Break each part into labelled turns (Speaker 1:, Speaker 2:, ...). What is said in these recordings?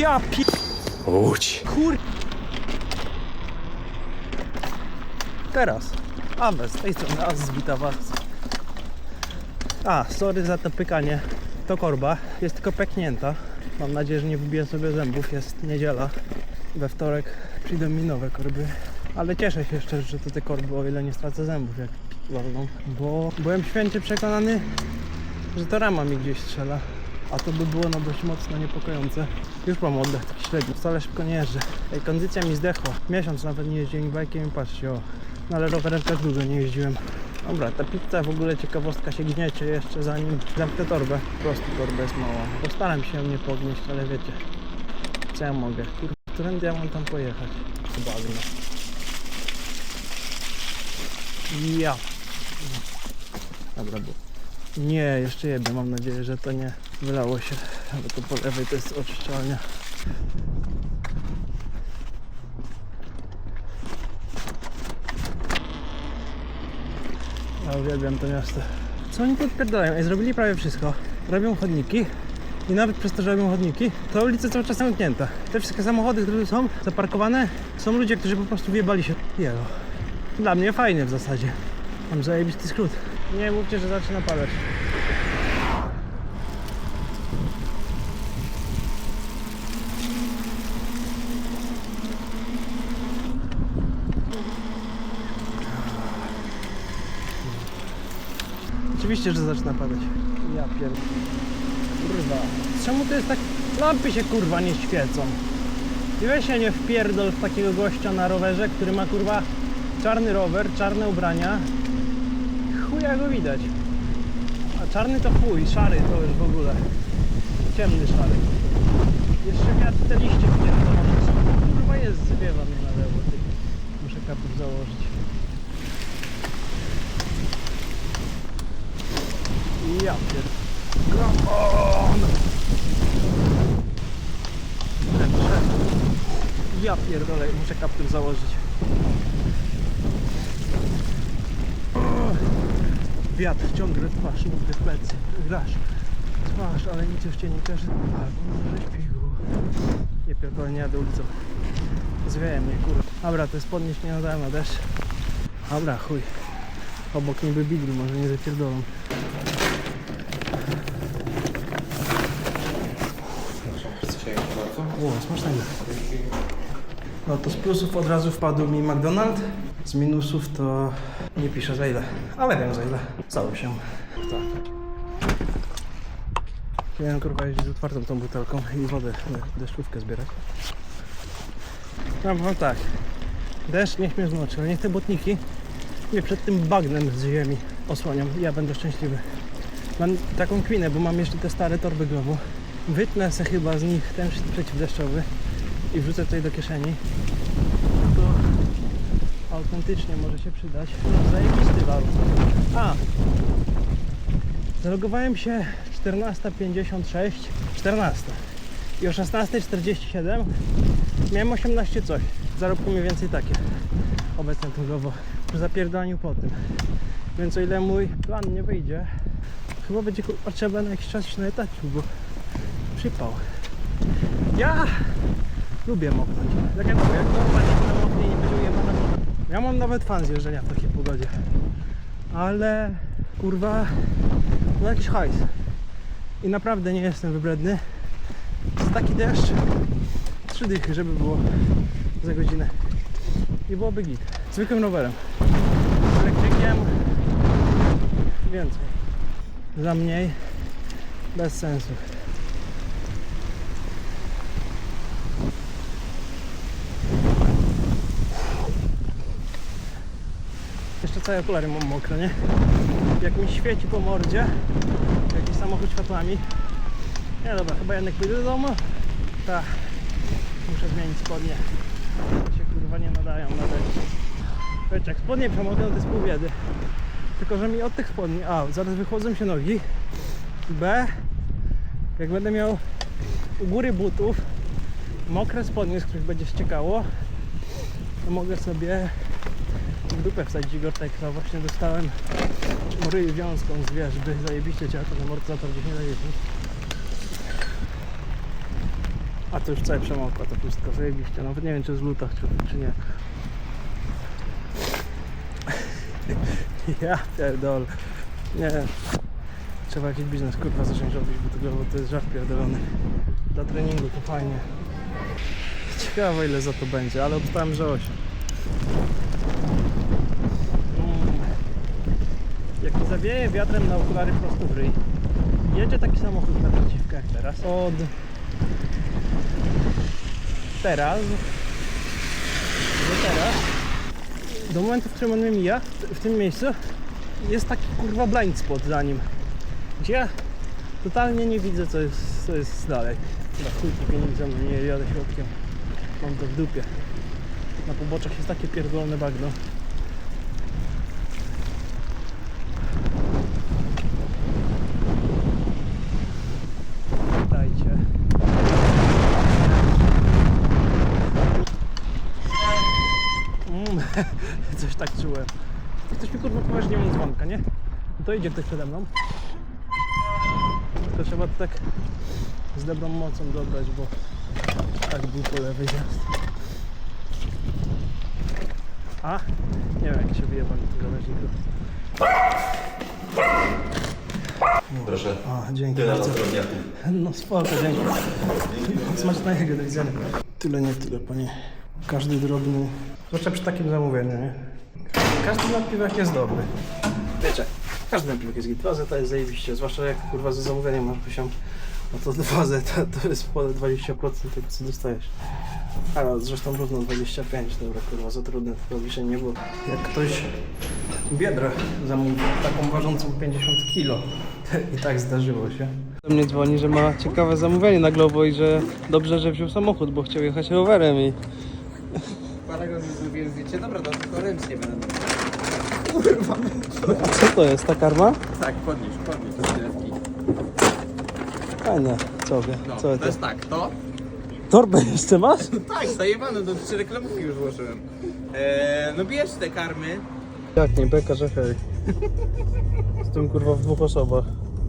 Speaker 1: Ja pi...
Speaker 2: Łódź.
Speaker 1: Kur... Teraz. Awe, z tej strony Az wita was. A, sorry za to pykanie. To korba. Jest tylko peknięta. Mam nadzieję, że nie wybiję sobie zębów. Jest niedziela. We wtorek przyjdą mi nowe korby. Ale cieszę się jeszcze, że to te korby, o ile nie stracę zębów, jak wolną. Bo byłem święcie przekonany, że to rama mi gdzieś strzela. A to by było no dość mocno niepokojące. Już mam oddech taki średni, wcale szybko nie jeżdżę. Ej, kondycja mi zdechła. Miesiąc nawet nie jeździłem bajkiem i patrzcie, o. No ale rowerem też długo nie jeździłem. Dobra, ta pizza w ogóle ciekawostka się gniecie jeszcze zanim zamknę torbę. Po prostu jest mała. Postaram się ją nie pognieść, ale wiecie. Co ja mogę? Kurwa, którędy ja mam tam pojechać? Bagno. Ja. Dobra, bo nie, jeszcze jedno. Mam nadzieję, że to nie wylało się. Ale to po lewej to jest oczyszczalnia. Ja uwielbiam to miasto. Co oni tu odpierdalają? Ej, zrobili prawie wszystko. Robią chodniki. I nawet przez to, że robią chodniki, to ulica cały czas zamknięta. Te wszystkie samochody, które tu są zaparkowane, są ludzie, którzy po prostu wjebali się. Jelo. Dla mnie fajnie w zasadzie. Mam zajebisty skrót. Nie mówcie, że zaczyna padać. Oczywiście, że zaczyna padać. Ja pierd... Kurwa. Czemu to jest tak... Lampy się kurwa nie świecą. I weź się nie wpierdol w takiego gościa na rowerze, który ma kurwa czarny rower, czarne ubrania. Chuja go widać. A czarny to chuj, szary to już w ogóle. Ciemny szary. Jeszcze wiatr te liście wpierdolone są. Kurwa jest, zwiewa mnie na lewo. Ty. Muszę kaptur założyć. Ja! Lepsze. Ja pierdolę, muszę kaptur założyć. Wiatr ciągle twarz, nigdy w plecy. Grasz. Twarz, ale nic już cię nie każe. Albo może śpigu. Nie pierdolę, nie jadę ulicą. Zwieje mnie, kurwa. Dobra, to jest podnieść nie nadałem na deszcz. Dobra, chuj. Obok niby bigli, może nie zapierdolą. O, smacznego. No to z plusów od razu wpadł mi McDonald's. Z minusów to nie piszę za ile, ale wiem za ile. Cały się. Tak. Miałem kurwa jeździć z otwartą tą butelką i wodę, de- deszczówkę zbierać. Ja wam tak. Deszcz niech mnie zmoczy, ale niech te botniki mnie przed tym bagnem z ziemi osłonią ja będę szczęśliwy. Mam taką kwinę, bo mam jeszcze te stare torby glowu. Wytnę se chyba z nich ten przeciwdeszczowy i wrzucę tutaj do kieszeni. To autentycznie może się przydać. Zajebisty wał. A! Zalogowałem się 14.56, 14. I o 16.47 miałem 18 coś. Zarobki mniej więcej takie. Obecnie tym glowo. Przy zapierdaniu po tym. Więc o ile mój plan nie wyjdzie, chyba będzie trzeba na jakiś czas iść na etacie, bo przypał. Ja lubię moknąć. Tak jak mówię, jak normalnie na moknie nie będzie ujebana. Ja mam nawet fan z jeżdżenia w takiej pogodzie. Ale kurwa, no jakiś hajs. I naprawdę nie jestem wybredny. Za taki deszcz, trzy dychy, żeby było za godzinę. I byłoby git. Zwykłym rowerem. Elektrykiem więcej. Za mniej bez sensu. Jeszcze całe okulary mam mokre, nie? Jak mi świeci po mordzie, jakiś samochód światłami. Nie dobra, chyba jednak pójdę do domu. Tak. Muszę zmienić spodnie. Się kurwa nie nadają na deszcz. Wiecie, jak spodnie przemokną, to jest pół biedy. Tylko, że mi od tych spodni, a, zaraz wychłodzą się nogi. B, jak będę miał u góry butów mokre spodnie, z których będzie ściekało, to mogę sobie w dupę wsadzić Gorteksa. Właśnie dostałem ryj wiązką z wierzby. Zajebiście cię ten amortyzator gdzieś nie dojeździ. A to już całe przemokło, to wszystko zajebiście. Nawet nie wiem czy z lutach, czy, czy nie. Ja pierdol. Nie. Trzeba jakiś biznes kurwa zacząć robić, bo to, bo to jest żart pierdolony. Dla treningu to fajnie. Ciekawe ile za to będzie, ale obstałem, że 8. Zawieje wiatrem na okulary prosto w ryj. Jedzie taki samochód naprzeciwko jak teraz. Od teraz do teraz do momentu, w którym on mnie mija, w- tym miejscu jest taki kurwa blind spot za nim. Gdzie ja totalnie nie widzę co jest, co jest dalej. Chyba chuj te pieniądze, no nie jadę środkiem. Mam to w dupie. Na poboczach jest takie pierdolone bagno. Dajcie. Mm, coś tak czułem. Ktoś mi kurwa powie, że nie mam dzwonka, nie? No to idzie ktoś przede mną. Tylko trzeba to tak z dobrą mocą dobrać, bo tak był po lewej zjazd. A? Nie wiem jak się wyjebam do tego leżnika.
Speaker 2: Proszę.
Speaker 1: O, dzięki
Speaker 2: Tyle na
Speaker 1: bardzo. No spoko, dzięki. Smacznego, do widzenia. Tyle, nie tyle, panie. Każdy drobny... Zwłaszcza przy takim zamówieniu, nie? Każdy napiwek jest dobry. Wiecie, każdy napiwek jest git. 2 to jest zajebiście, zwłaszcza jak kurwa za zamówieniem masz poziom, no to 2 to, to jest ponad 20% tego co dostajesz. Ale zresztą równo 25, dobra kurwa, za trudne to obliczenie nie było. Jak ktoś biedrę zamówił, taką ważącą 50 kilo i tak zdarzyło się. Do mnie dzwoni, że ma ciekawe zamówienie na Globo i że dobrze, że wziął samochód, bo chciał jechać rowerem i
Speaker 3: Paragon mi zrobiłem zdjęcie, dobra, to tylko ręcznie będę.
Speaker 1: A co to jest, ta karma?
Speaker 3: Tak, podnieś, podnieś do chwileczki.
Speaker 1: Fajne, co wie,
Speaker 3: No,
Speaker 1: co
Speaker 3: to
Speaker 1: to?
Speaker 3: jest tak, to?
Speaker 1: Torbę jeszcze masz?
Speaker 3: Tak, zajebane, do trzy reklamówki już włożyłem. Eee, no bierz te karmy.
Speaker 1: Jak nie, beka, że hej. Jestem kurwa w dwóch osobach.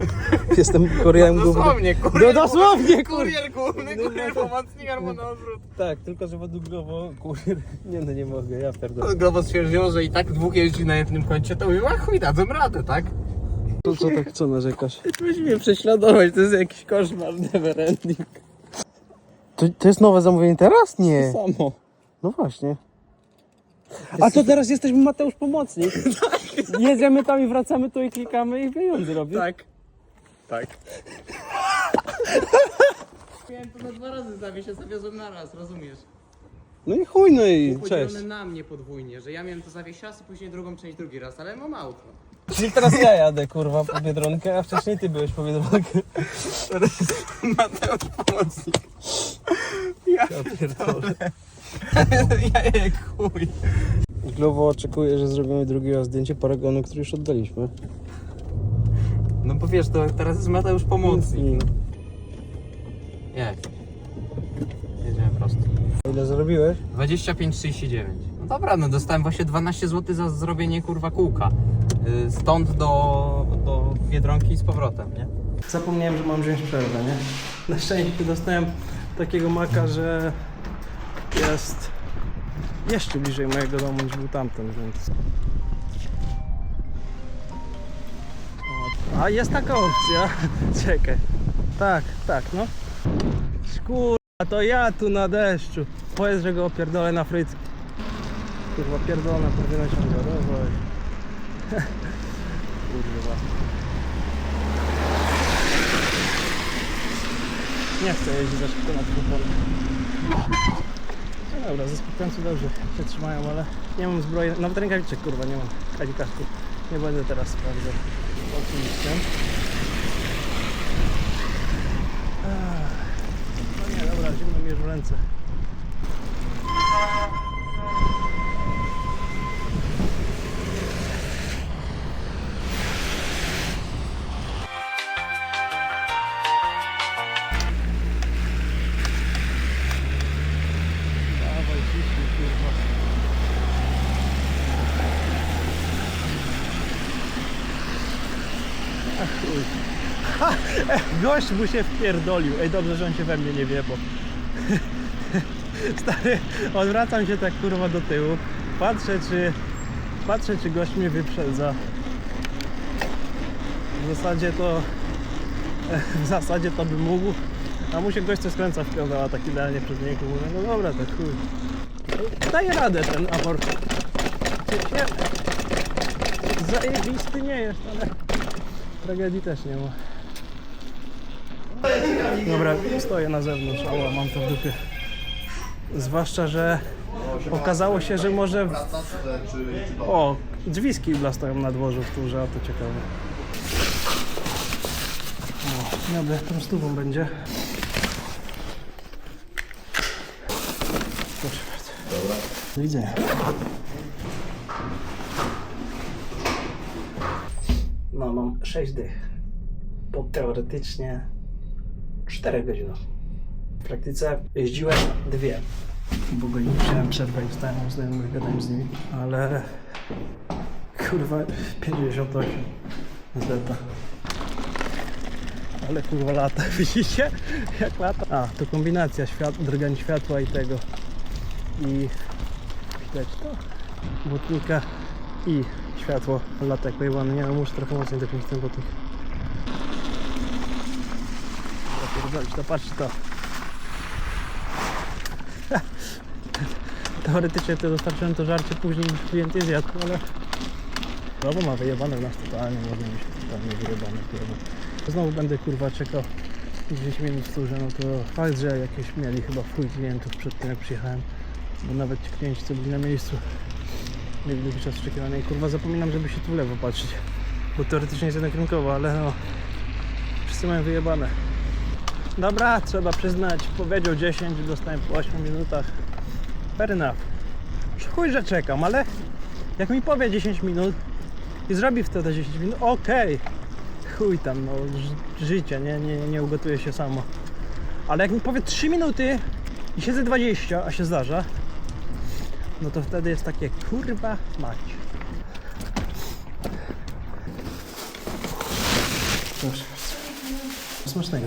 Speaker 1: Jestem kurierem głównym.
Speaker 3: Dosłownie,
Speaker 1: No
Speaker 3: kurier,
Speaker 1: dosłownie, kur...
Speaker 3: kurier główny, kurier pomocnik albo na odwrót.
Speaker 1: Tak, tylko że według Globo kurier... Nie no, nie mogę, ja pierdolę.
Speaker 3: Globo stwierdziło, że i tak dwóch jeździ na jednym koncie, to mówię, a chuj, dadzą radę, tak?
Speaker 1: To co tak, co narzekasz?
Speaker 3: Musi mnie prześladować, to jest jakiś koszmar, never ending.
Speaker 1: To, to jest nowe zamówienie teraz? Nie.
Speaker 3: Samo.
Speaker 1: No właśnie. A to teraz jesteśmy Mateusz Pomocnik. Jedziemy tam i wracamy tu i klikamy i pieniądze robię.
Speaker 3: Tak. Tak. Miałem to na dwa razy zawieźć, a zawiozłem na raz, rozumiesz?
Speaker 1: No i chuj, no i cześć.
Speaker 3: Podzielone na mnie podwójnie, że ja miałem to zawieźć raz, a później drugą część drugi raz, ale mam auto.
Speaker 1: Czyli teraz ja jadę kurwa po Biedronkę, a wcześniej ty byłeś po Biedronkę.
Speaker 3: Mateusz pomocnik.
Speaker 1: Ja pierdolę.
Speaker 3: ja jak chuj.
Speaker 1: Glowo oczekuje, że zrobimy drugi raz zdjęcie Paragonu, który już oddaliśmy.
Speaker 3: No bo wiesz, to teraz jest Mateusz pomocnik. Jak? Jedziemy prosto.
Speaker 1: Ile zarobiłeś?
Speaker 3: 25,39. No dobra, no dostałem właśnie 12 zł za zrobienie kurwa kółka. Y, Stąd do, do Biedronki i z powrotem, nie?
Speaker 1: Zapomniałem, że mam wziąć przerwę, nie? Na szczęście dostałem takiego maka, że jest jeszcze bliżej mojego domu niż był tamten, więc... A jest taka opcja. Czekaj. Tak, tak, no. Kurwa, to ja tu na deszczu. Powiedz, że go opierdolę na frytki. Kurwa, pierdolę na podwójne ciągorowe. Kurwa. Nie chcę jeździć za szybko na polu. No dobra, zaskakująco dobrze się trzymają, ale nie mam zbroi, nawet rękawiczek kurwa nie mam, ani. Nie będę teraz sprawdzał. Oczywiście. No nie, dobra, zimno mi w ręce. Gość mu się wpierdolił. Ej, dobrze, że on się we mnie nie wie, bo Stary, odwracam się tak kurwa do tyłu. Patrzę czy. Patrzę czy gość mnie wyprzedza. W zasadzie to. W zasadzie to by mógł. A mu się gość co skręca w pedała tak idealnie przed niego. Mówię, no dobra, to chuj. Daje radę ten. Nie, zajebisty nie jest, ale tragedii też nie ma. Dobra, stoję na zewnątrz, ała, mam to w dupie. Zwłaszcza, że okazało się, że może... O, drzwi z kibla stoją na dworzu w turze, a to ciekawe. O, dobra, tą stówą będzie. Proszę bardzo. Dobra. Do widzenia. No, mam 6 dych. Po teoretycznie 4 godzinach. W praktyce jeździłem dwie. Bo go nie wziąłem przerwę i wstałem z znajomych, gadałem z nimi. Ale kurwa 58 zeta. Ale kurwa lata, widzicie? Jak lata. A, to kombinacja świat, drgań światła i tego. I widać to? Błotnika i światło lata jak pojebane. Nie no, muszę trochę mocniej dopiąć ten błotnik. Zapierdolić, to patrzcie to. Teoretycznie to dostarczyłem to żarcie później niż klient je zjadł, ale... No bo ma wyjebane w nas totalnie, można mieć totalnie wyjebane kurwa. Znowu będę kurwa czekał 10 minut w no to fakt, że jakieś mieli chyba chuj klientów przed tym jak przyjechałem. Bo nawet ci klienci co byli na miejscu mieli długi czas oczekiwania i kurwa zapominam, żeby się tu w lewo patrzeć. Bo teoretycznie jest jednorynkowo, ale no... Wszyscy mają wyjebane. Dobra, trzeba przyznać, powiedział 10, dostałem po 8 minutach. Fair. Chuj, że czekam, ale jak mi powie 10 minut i zrobi wtedy 10 minut, okej. Chuj tam, no ży- życie, nie, nie, nie ugotuje się samo. Ale jak mi powie 3 minuty i siedzę 20, a się zdarza, no to wtedy jest takie kurwa mać. Proszę bardzo. Smacznego.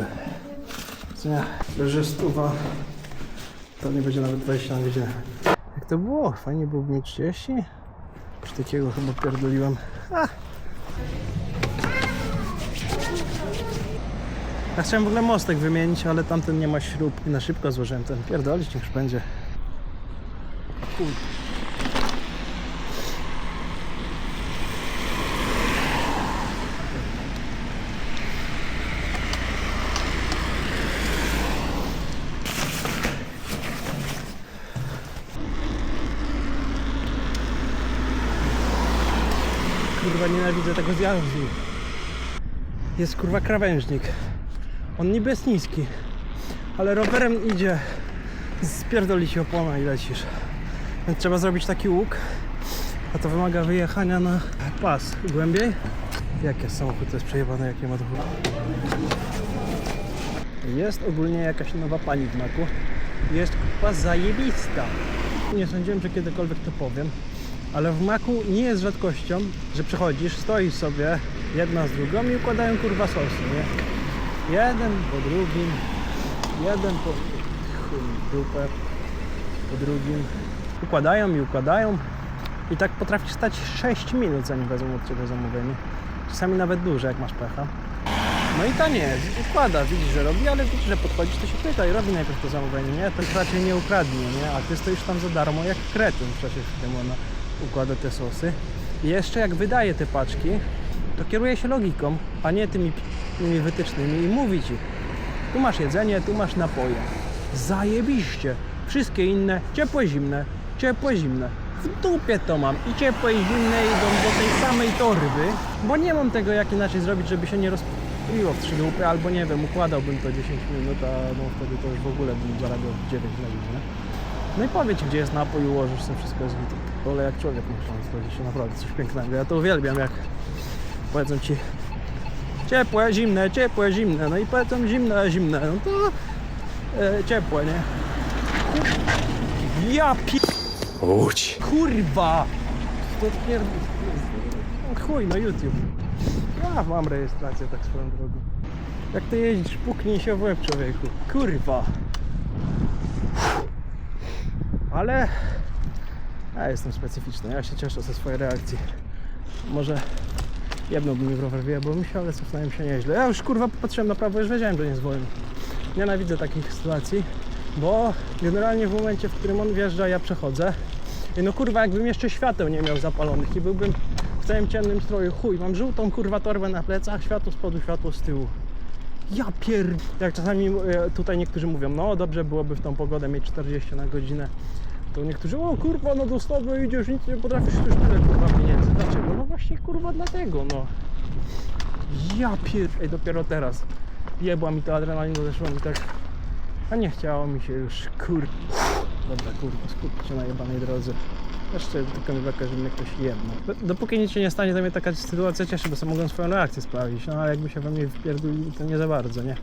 Speaker 1: Co nie, że stuwa to nie będzie nawet 20 na godzinę. Jak to było? Fajnie było mieć 30? Coś takiego chyba pierdoliłem. Ja chciałem w ogóle mostek wymienić, ale tamten nie ma śrub i na szybko złożyłem ten. Pierdolić niech będzie. Chuj. Kurwa nienawidzę tego zjazdu. Jest kurwa krawężnik. On niby jest niski, ale rowerem idzie spierdoli ci opona i lecisz. Więc trzeba zrobić taki łuk, a to wymaga wyjechania na pas głębiej. Jak jest samochód, to jest przejebane, jak nie ma dochodu. Jest ogólnie jakaś nowa pani w maku. Jest kupa zajebista. Nie sądziłem, że kiedykolwiek to powiem, ale w maku nie jest rzadkością, że przychodzisz, stoisz sobie jedna z drugą i układają kurwa sosy, nie? Jeden po drugim, jeden po chuj dupę, po drugim. Układają i układają i tak potrafi stać 6 minut zanim wezmą od Ciebie zamówienie. Czasami nawet duże, jak masz pecha. No i ta nie, układa, widzi, że robi, ale widzi, że podchodzisz, to się pyta i robi najpierw to zamówienie, nie? To raczej nie ukradnie, nie? A ty stoisz tam za darmo jak kretyn w czasie, którym ona układa te sosy. I jeszcze jak wydaje te paczki, to kieruje się logiką, a nie tymi, tymi wytycznymi i mówi ci, tu masz jedzenie, tu masz napoje. Zajebiście. Wszystkie inne, ciepłe, zimne, ciepłe, zimne. W dupie to mam. I ciepłe i zimne idą do tej samej torby, bo nie mam tego jak inaczej zrobić, żeby się nie rozpiło w trzy dupy, albo nie wiem, układałbym to 10 minut, a no wtedy to już w ogóle bym zarabiał 9 na godzinę. No i powiedz gdzie jest napój, ułożysz sobie wszystko jest git. Ale jak człowiek myśląc, to się naprawdę coś pięknego. Ja to uwielbiam, jak powiedzą ci ciepłe, zimne, ciepłe, zimne. No i powiedzą zimne, zimne. No to e, ciepłe, nie? Ja pi...
Speaker 2: Łódź.
Speaker 1: Kurwa! To pier... Chuj, no YouTube. Ja mam rejestrację tak swoją drogą. Jak ty jeździsz, puknij się w łeb człowieku. Kurwa! Ale ja jestem specyficzny, ja się cieszę ze swojej reakcji. Może jedno by mi rower wyjebał mi się, ale cofnąłem się nieźle. Ja już kurwa patrzyłem na prawo, już wiedziałem, że nie zwolni. Nienawidzę takich sytuacji, bo generalnie w momencie, w którym on wjeżdża, ja przechodzę. I no kurwa, jakbym jeszcze świateł nie miał zapalonych i byłbym w całym ciemnym stroju, chuj, mam żółtą kurwa torbę na plecach, światło z przodu, światło z tyłu. Ja pier... Jak czasami e, tutaj niektórzy mówią, no dobrze byłoby w tą pogodę mieć 40 na godzinę. To niektórzy, o kurwa, no do stopy idziesz, nic nie potrafisz, już tyle kurwa pieniędzy. Dlaczego? No właśnie kurwa dlatego, no. Ja pier... Ej, dopiero teraz jebła mi to adrenalina, zeszło mi tak... A nie chciało mi się już, kur... Dobra, kurwa, skupcie się na jebanej drodze. Jeszcze tylko mi beka, że mnie ktoś. D- Dopóki nic się nie stanie, to mnie taka sytuacja cieszy, bo sobie mogłem swoją reakcję sprawić. No ale jakby się we mnie wpierdolił, to nie za bardzo, nie?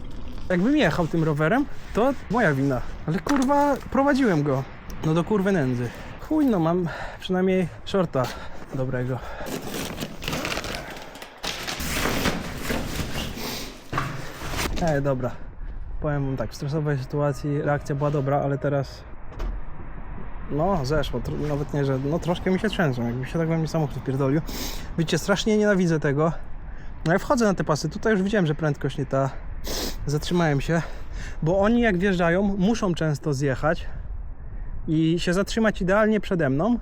Speaker 1: Jakbym jechał tym rowerem, to moja wina. Ale kurwa, prowadziłem go. No do kurwy nędzy. Chuj, no mam przynajmniej shorta dobrego. E, dobra. Powiem tak, w stresowej sytuacji reakcja była dobra, ale teraz no, zeszło. Nawet nie, że no troszkę mi się trzęsą, jakby się tak we mnie samochód wpierdolił. Wiecie, strasznie nienawidzę tego. No ja wchodzę na te pasy, tutaj już widziałem, że prędkość nie ta. Zatrzymałem się, bo oni jak wjeżdżają, muszą często zjechać i się zatrzymać idealnie przede mną,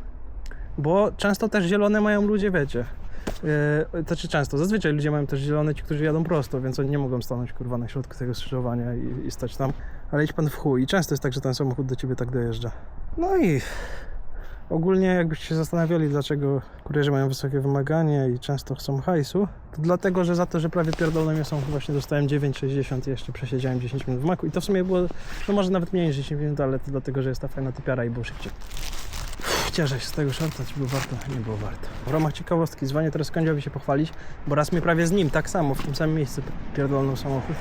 Speaker 1: bo często też zielone mają ludzie, wiecie. Yy, to czy często, zazwyczaj ludzie mają też zielone, ci, którzy jadą prosto, więc oni nie mogą stanąć kurwa na środku tego skrzyżowania i, i stać tam. Ale idź pan w chuj i często jest tak, że ten samochód do ciebie tak dojeżdża. No i ogólnie jakbyście się zastanawiali, dlaczego kurierzy mają wysokie wymagania i często chcą hajsu, to dlatego, że za to, że prawie pierdolą mnie są, właśnie dostałem 9,60 i jeszcze przesiedziałem 10 minut w maku i to w sumie było, no może nawet mniej niż 10 minut, ale to dlatego, że jest ta fajna typiara i było szybciej. Cieszę się z tego shorta, czy było warto? Nie było warto. W ramach ciekawostki dzwonię teraz kądziowi się pochwalić, bo raz mnie prawie z nim tak samo w tym samym miejscu pierdolnął samochód.